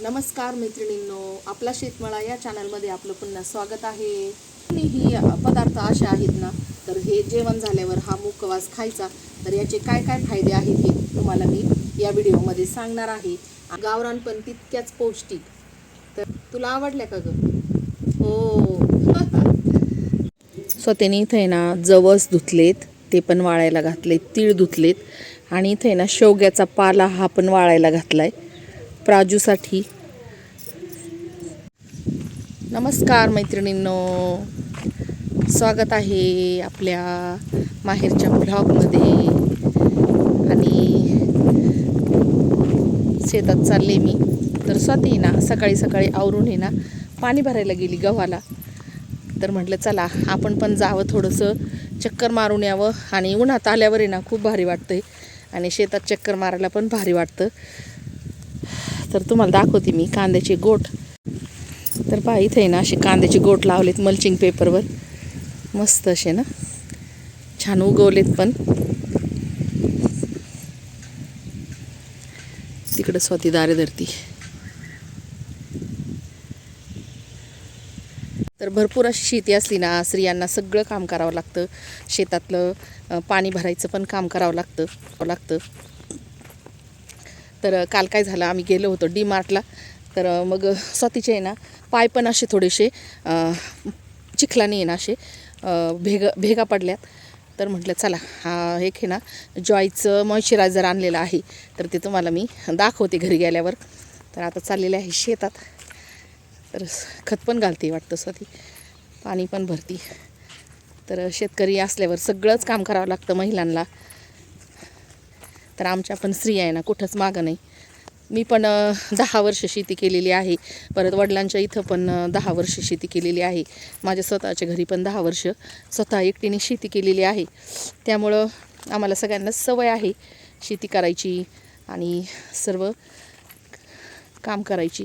नमस्कार मैत्रिणींनो आपला शेतमळा या चॅनलमध्ये आपलं पुन्हा स्वागत आहे. ही पदार्थ असे आहेत ना तर हे जेवण झाल्यावर हा मुकवास खायचा. तर याचे काय काय फायदे आहेत हे तुम्हाला मी या व्हिडिओमध्ये सांगणार आहे. गावरान पण तितक्याच पौष्टिक. तर तुला आवडल्या का ग? हो. स्वतःने इथे आहे ना जवस धुतलेत. ते पण वाळायला घातले तीळ धुतलेत. आणि इथे ना शेवग्याचा पाला हा पण वाळायला घातलाय. प्राजूसाठी. नमस्कार मैत्रिणींनो. स्वागत आहे आपल्या माहेरच्या ब्लॉगमध्ये. आणि शेतात चालले मी. तर स्वाती ना सकाळी सकाळी आवरून आहे ना पाणी भरायला गेली गव्हाला. तर म्हटलं चला आपण पण जावं थोडंसं. चक्कर मारून यावं आणि उन्हात आल्यावर आहे ना खूप भारी वाटतंय. आणि शेतात चक्कर मारायला पण भारी वाटतं. तर तुम्हाला दाखवते मी कांद्याचे गोट. तर पहा इथे आहे ना असे कांद्याचे गोट लावलेत मल्चिंग पेपरवर मस्त असे ना. छान उगवलेत पण. तिकडं स्वती दारे धरती तर भरपूर अशी शेती असली ना स्त्रियांना सगळं काम करावं लागतं. शेतातलं पाणी भरायचं पण काम करावं लागतं लागतं. तर काल काय झालं आम्ही गेलो होतो डी मार्टला तर मग स्वतःचे आहे ना पाय पण असे थोडेसे चिखलाने आहे ना असे भेग भेगा पडल्यात. तर म्हटलं चला हा एक आहे ना जॉयचं मॉइश्चरायझर आणलेलं आहे. तर ते तुम्हाला मी दाखवते घरी गेल्यावर. तर आता चाललेले आहे शेतात. तर खत पण घालते वाटतं स्वती पाणी पण भरती. तर शेतकरी असल्यावर सगळंच काम करावं लागतं महिलांना तर आमच्या पण स्त्रिया आहे ना कुठंच मागं नाही. मी पण दहा वर्ष शेती केलेली आहे. परत वडिलांच्या इथं पण दहा वर्ष शेती केलेली आहे. माझ्या स्वतःच्या घरी पण दहा वर्ष स्वतः एकटीने शेती केलेली आहे. त्यामुळं आम्हाला सगळ्यांनाच सवय आहे शेती करायची आणि सर्व काम करायची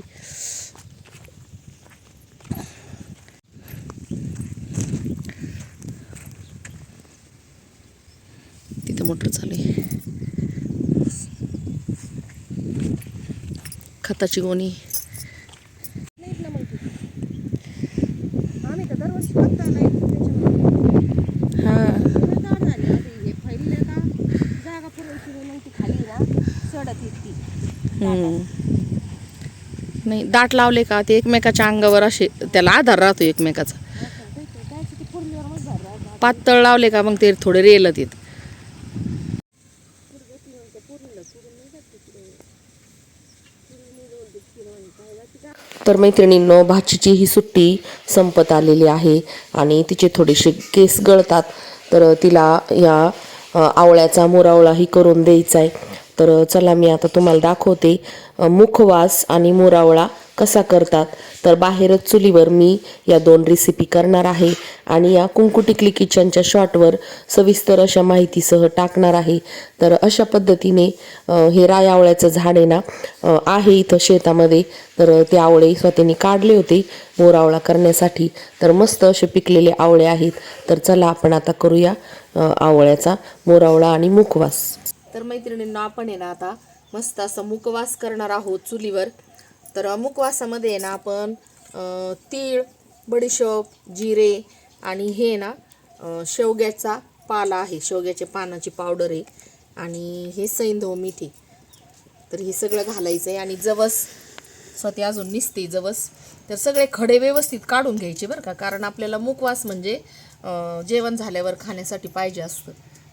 तिथं मोटर चालू आहे खताची गोणी आम्ही तर दरवर्षी बघता नाही त्याच्यामुळे हां लय जाड झाली आधी हे फैलले का जागा पुरायची नाही मग ती खाली ना सडत येते. हम्म. नाही दाट लावले का ते एकमेकाच्या अंगावर असे त्याला आधार राहतो एकमेकाचा. पातळ लावले का मग ते थोडे रेलत येत. तर मैत्रिणींनो भाचीची ही सुट्टी संपत आलेली आहे आणि तिचे थोडेसे केस गळतात. तर तिला या आवळ्याचा मोरावळाही करून द्यायचा आहे तर चला मी आता तुम्हाला दाखवते. मुखवास आणि मोरावळा. कसा करतात? तर बाहेरच चुलीवर मी या दोन रेसिपी करणार आहे आणि या कुंकू टिकली किचनच्या शॉर्टवर सविस्तर अशा माहितीसह टाकणार आहे. तर अशा पद्धतीने हे राय आवळ्याचं झाड आहे ना आहे इथं शेतामध्ये. तर ते आवळे स्वतःने काढले होते मोरावळा करण्यासाठी. तर मस्त असे पिकलेले आवळे आहेत. तर चला आपण आता करूया आवळ्याचा मोरावळा आणि मुखवास. तर मैत्रिणींना आपण आहे ना आता मस्त असं मुखवास करणार आहोत चुलीवर. तर अमुक वासामध्ये ना आपण तीळ बडीशोप जिरे आणि हे ना शेवग्याचा पाला आहे. शेवग्याच्या पानाची पावडर आहे. आणि हे सैंधव मिठी तर हे सगळं घालायचं आहे आणि जवस स्वतः अजून निसते जवस. तर सगळे खडे व्यवस्थित काढून घ्यायचे बरं का कारण आपल्याला मुखवास म्हणजे जेवण झाल्यावर खाण्यासाठी पाहिजे असतं.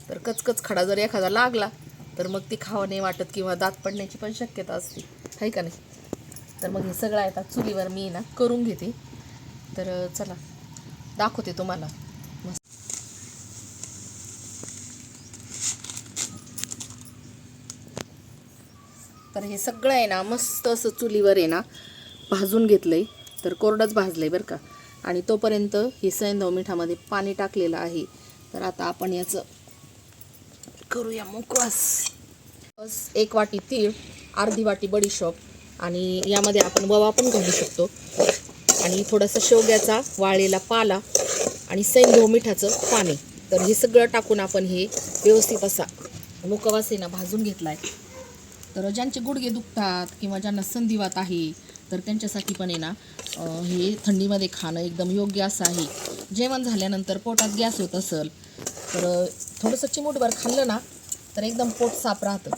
तर कचकच खडा जर एखादा लागला तर मग ती खावं नाही वाटत किंवा दात पडण्याची पण शक्यता असते. आहे का नाही? तर मग हे सगळं आता चुलीवर मी ना करून घेते. तर चला दाखवते तुम्हाला. मस्त तर हे सगळं आहे ना मस्त असं चुलीवर आहे ना भाजून घेतलंय. तर कोरडंच भाजलंय बरं का. आणि तोपर्यंत हे सैंधव मिठामध्ये पाणी टाकलेलं आहे. तर आता आपण याचं करूया मोकळास बस एक वाटी तीळ अर्धी वाटी बडीशॉप. आणि यामध्ये आपण ववा पण घालू शकतो. आणि थोडासा शेवग्याचा वाळलेला पाला आणि सैंधव मिठाचं पाणी. तर हे सगळं टाकून आपण हे व्यवस्थित असा मुकवासेना भाजून घेतला आहे तर ज्यांचे गुडघे दुखतात किंवा ज्यांना संधिवात आहे तर त्यांच्यासाठी पण आहे ना हे थंडीमध्ये खाणं एकदम योग्य असं आहे. जेवण झाल्यानंतर पोटात गॅस होत असेल तर थोडंसं चिमूटभर खाल्लं ना तर एकदम पोट साफ राहतं.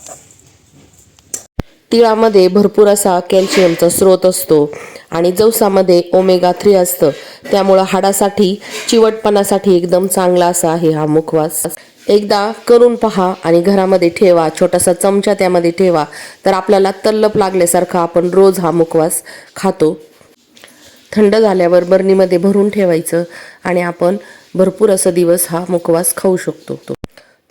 तिळामध्ये भरपूर असा कॅल्शियमचा स्रोत असतो आणि जवसामध्ये ओमेगा थ्री असतं. त्यामुळं हाडासाठी चिवटपणासाठी एकदम चांगला असा आहे हा मुखवास. एकदा करून पहा आणि घरामध्ये ठेवा छोटासा चमचा त्यामध्ये ठेवा. तर आपल्याला तल्लप लागल्यासारखा आपण रोज हा मुखवास खातो. थंड झाल्यावर बरणीमध्ये भरून ठेवायचं आणि आपण भरपूर असं दिवस हा मुखवास खाऊ शकतो.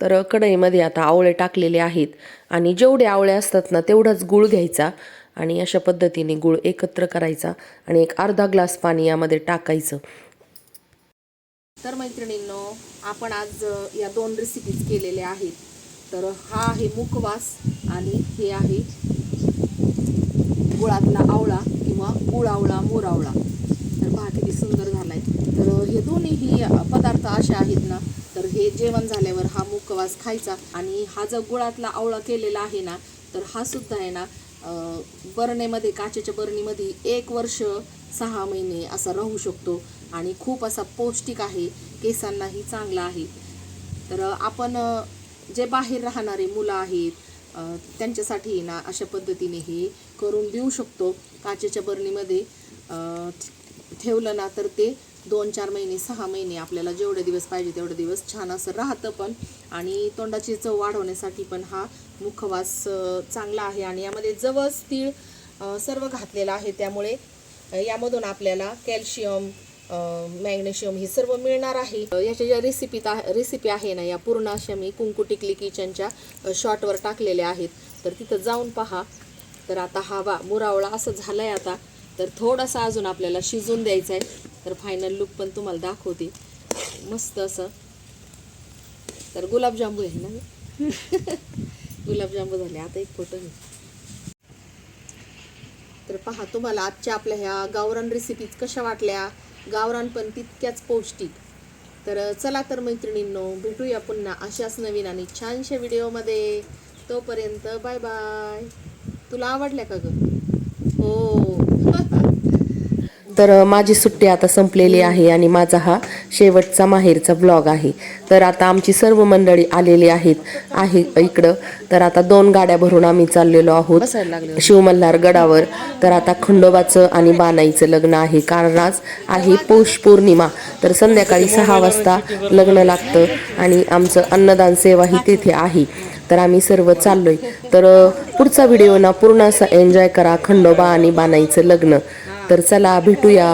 तर कढईमध्ये आता आवळे टाकलेले आहेत आणि जेवढे आवळे असतात ना तेवढाच गुळ घ्यायचा आणि अशा पद्धतीने गुळ एकत्र करायचा आणि एक अर्धा ग्लास पाणी यामध्ये टाकायचं. तर मैत्रिणींनो आपण आज या दोन रेसिपीज केलेल्या आहेत. तर हा आहे मुखवास आणि हे आहे गुळातला आवळा किंवा गुळ आवळा मोर आवळा. तर पहा किती सुंदर झाला आहे तर हे दोन्हीही पदार्थ असे आहेत ना हे जेवण झाल्यावर हा मुखवास खायचा आणि हा जो गुळातला आवळा केलेला आहे ना तर हा सुद्धा आहे ना बरणेमध्ये बरणीमध्ये काचेच्या बरणीमध्ये एक वर्ष सहा महिने असा राहू शकतो आणि खूप असा पौष्टिक आहे केसांनाही चांगला आहे. तर आपण जे बाहेर राहणारे मुलं आहेत त्यांच्यासाठी ना अशा पद्धतीने हे करून देऊ शकतो. काचेच्या बरणीमध्ये ठेवलं ना तर ते दोन चार महिने सहा महिने आपल्याला जेवढे दिवस पाहिजे तेवढे दिवस छान असं राहतं पण. आणि तोंडाची चव वाढवण्यासाठी पण हा मुखवास चांगला आहे. आणि यामध्ये जवस तीळ सर्व घातलेलं आहे. त्यामुळे यामधून आपल्याला कॅल्शियम मॅग्नेशियम हे सर्व मिळणार आहे. याच्या ज्या रेसिपी रेसिपी आहे ना या पूर्ण अशा मी कुंकू टिकली किचनच्या शॉर्टवर टाकलेल्या आहेत. तर तिथं जाऊन पहा. तर आता हा वा मुरावळा असं झालं आहे आता. तर थोडासा अजून आपल्याला शिजून द्यायचा आहे तर फायनल लुक पण तुम्हाला दाखवते. मस्त असं. तर गुलाबजांबू आहे ना गुलाबजांबू झाले. आता एक फोटो घे. तर पहा तुम्हाला आजच्या आपल्या ह्या गावरान रेसिपीज कशा वाटल्या? गावरान पण तितक्याच पौष्टिक. तर चला तर मैत्रिणींनो भेटूया पुन्हा अशाच नवीन आणि छानशा व्हिडिओमध्ये तोपर्यंत बाय बाय तुला आवडल्या का ग? हो. तर माझी सुट्टी आता संपलेली आहे आणि माझा हा शेवटचा माहेरचा ब्लॉग आहे. तर आता आमची सर्व मंडळी आलेली आहेत आहे इकडं. तर आता दोन गाड्या भरून आम्ही चाललेलो आहोत शिवमल्हार गडावर. तर आता खंडोबाचं आणि बानाईचं लग्न आहे. कारण आज आहे पौष पौर्णिमा. तर संध्याकाळी सहा वाजता लग्न लागतं आणि आमचं अन्नदान सेवा ही तेथे आहे. तर आम्ही सर्व चाललोय. तर पुढचा व्हिडिओ ना पूर्ण असा एन्जॉय करा. खंडोबा आणि बानाईचं लग्न. तर चला भेटूया.